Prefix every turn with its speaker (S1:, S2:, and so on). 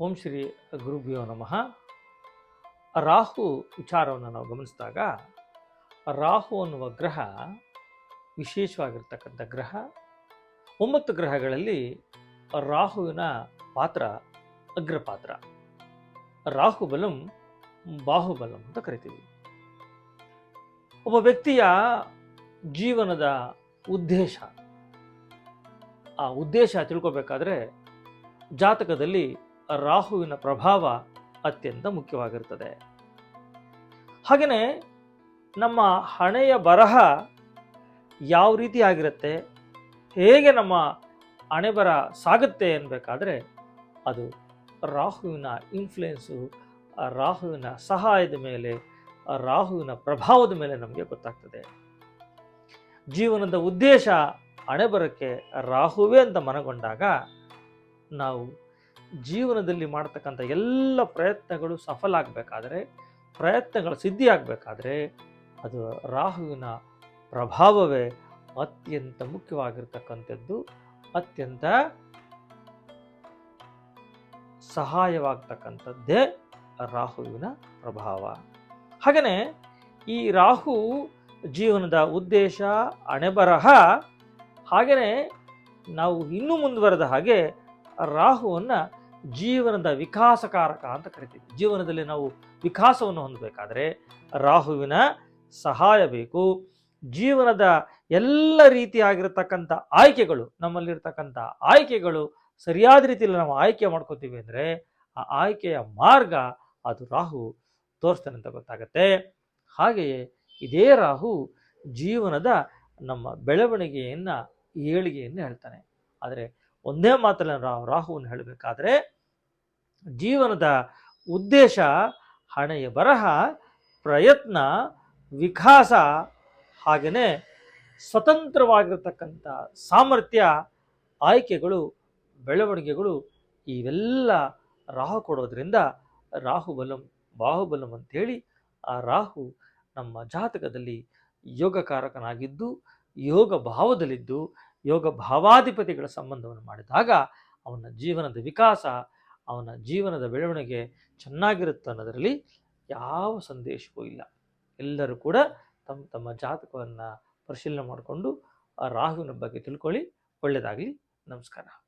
S1: ಓಂ ಶ್ರೀ ಗುರುಭ್ಯೋ ನಮಃ. ರಾಹು ವಿಚಾರವನ್ನು ನಾವು ಗಮನಿಸಿದಾಗ, ರಾಹು ಅನ್ನುವ ಗ್ರಹ ವಿಶೇಷವಾಗಿರ್ತಕ್ಕಂಥ ಗ್ರಹ. ಒಂಬತ್ತು ಗ್ರಹಗಳಲ್ಲಿ ರಾಹುವಿನ ಪಾತ್ರ ಅಗ್ರಪಾತ್ರ. ರಾಹುಬಲಂ ಬಾಹುಬಲಂ ಅಂತ ಕರಿತೀವಿ. ಒಬ್ಬ ವ್ಯಕ್ತಿಯ ಜೀವನದ ಉದ್ದೇಶ. ಆ ಉದ್ದೇಶ ತಿಳ್ಕೊಬೇಕಾದ್ರೆ ಜಾತಕದಲ್ಲಿ ರಾಹುವಿನ ಪ್ರಭಾವ ಅತ್ಯಂತ ಮುಖ್ಯವಾಗಿರ್ತದೆ ಹಾಗೆಯೇ ನಮ್ಮ ಹಣೆಯ ಬರಹ ಯಾವ ರೀತಿ ಆಗಿರುತ್ತೆ, ಹೇಗೆ ನಮ್ಮ ಹಣೆ ಬರ ಸಾಗುತ್ತೆ ಅನ್ಬೇಕಾದ್ರೆ ಅದು ರಾಹುವಿನ ಇನ್ಫ್ಲುಯೆನ್ಸು ರಾಹುವಿನ ಸಹಾಯದ ಮೇಲೆ, ರಾಹುವಿನ ಪ್ರಭಾವದ ಮೇಲೆ ನಮಗೆ ಗೊತ್ತಾಗ್ತದೆ. ಜೀವನದ ಉದ್ದೇಶ ಹಣೆ ಬರಕ್ಕೆ ರಾಹುವೇ ಅಂತ ಮನಗೊಂಡಾಗ ನಾವು ಜೀವನದಲ್ಲಿ ಮಾಡ್ತಕ್ಕಂಥ ಎಲ್ಲ ಪ್ರಯತ್ನಗಳು ಸಫಲ ಆಗಬೇಕಾದ್ರೆ, ಪ್ರಯತ್ನಗಳು ಸಿದ್ಧಿ ಆಗಬೇಕಾದ್ರೆ ಅದು ರಾಹುವಿನ ಪ್ರಭಾವವೇ ಅತ್ಯಂತ ಮುಖ್ಯವಾಗಿರ್ತಕ್ಕಂಥದ್ದು, ಅತ್ಯಂತ ಸಹಾಯವಾಗ್ತಕ್ಕಂಥದ್ದೇ ರಾಹುವಿನ ಪ್ರಭಾವ. ಹಾಗೆಯೇ ಈ ರಾಹು ಜೀವನದ ಉದ್ದೇಶ, ಅಣೆಬರಹ ಹಾಗೆಯೇ ನಾವು ಇನ್ನೂ ಮುಂದುವರೆದ ಹಾಗೆ ರಾಹುವನ್ನು ಜೀವನದ ವಿಕಾಸಕಾರಕ ಅಂತ ಕರಿತೀವಿ. ಜೀವನದಲ್ಲಿ ನಾವು ವಿಕಾಸವನ್ನು ಹೊಂದಬೇಕಾದ್ರೆ ರಾಹುವಿನ ಸಹಾಯ ಬೇಕು. ಜೀವನದ ಎಲ್ಲ ರೀತಿಯಾಗಿರ್ತಕ್ಕಂಥ ಆಯ್ಕೆಗಳು, ನಮ್ಮಲ್ಲಿರ್ತಕ್ಕಂಥ ಆಯ್ಕೆಗಳು ಸರಿಯಾದ ರೀತಿಯಲ್ಲಿ ನಾವು ಆಯ್ಕೆ ಮಾಡ್ಕೋತೀವಿ ಅಂದರೆ ಆ ಆಯ್ಕೆಯ ಮಾರ್ಗ ಅದು ರಾಹು ತೋರಿಸ್ತಾನೆ ಅಂತ ಗೊತ್ತಾಗತ್ತೆ. ಹಾಗೆಯೇ ಇದೇ ರಾಹು ಜೀವನದ ನಮ್ಮ ಬೆಳವಣಿಗೆಯನ್ನು, ಏಳಿಗೆಯನ್ನು ಹೇಳ್ತಾನೆ. ಆದರೆ ಒಂದೇ ಮಾತಲ್ಲಿ ರಾಹು ರಾಹುವನ್ನು ಹೇಳಬೇಕಾದ್ರೆ ಜೀವನದ ಉದ್ದೇಶ, ಹಣೆಯ ಬರಹ, ಪ್ರಯತ್ನ, ವಿಕಾಸ ಹಾಗೆಯೇ ಸ್ವತಂತ್ರವಾಗಿರ್ತಕ್ಕಂಥ ಸಾಮರ್ಥ್ಯ, ಆಯ್ಕೆಗಳು, ಬೆಳವಣಿಗೆಗಳು ಇವೆಲ್ಲ ರಾಹು ಕೊಡೋದ್ರಿಂದ ರಾಹುಬಲಂ, ಬಾಹುಬಲಂ ಅಂಥೇಳಿ ಆ ರಾಹು ನಮ್ಮ ಜಾತಕದಲ್ಲಿ ಯೋಗಕಾರಕನಾಗಿದ್ದು, ಯೋಗ ಭಾವದಲ್ಲಿದ್ದು ಯೋಗ ಭಾವಾಧಿಪತಿಗಳ ಸಂಬಂಧವನ್ನು ಮಾಡಿದಾಗ ಅವನ ಜೀವನದ ವಿಕಾಸ ಅವನ ಜೀವನದ ಬೆಳವಣಿಗೆ ಚೆನ್ನಾಗಿರುತ್ತೆ ಅನ್ನೋದರಲ್ಲಿ ಯಾವ ಸಂದೇಶವೂ ಇಲ್ಲ. ಎಲ್ಲರೂ ಕೂಡ ತಮ್ಮ ತಮ್ಮ ಜಾತಕವನ್ನು ಪರಿಶೀಲನೆ ಮಾಡಿಕೊಂಡು ಆ ರಾಹುವಿನ ಬಗ್ಗೆ ತಿಳ್ಕೊಳ್ಳಿ. ಒಳ್ಳೆಯದಾಗಲಿ ನಮಸ್ಕಾರ.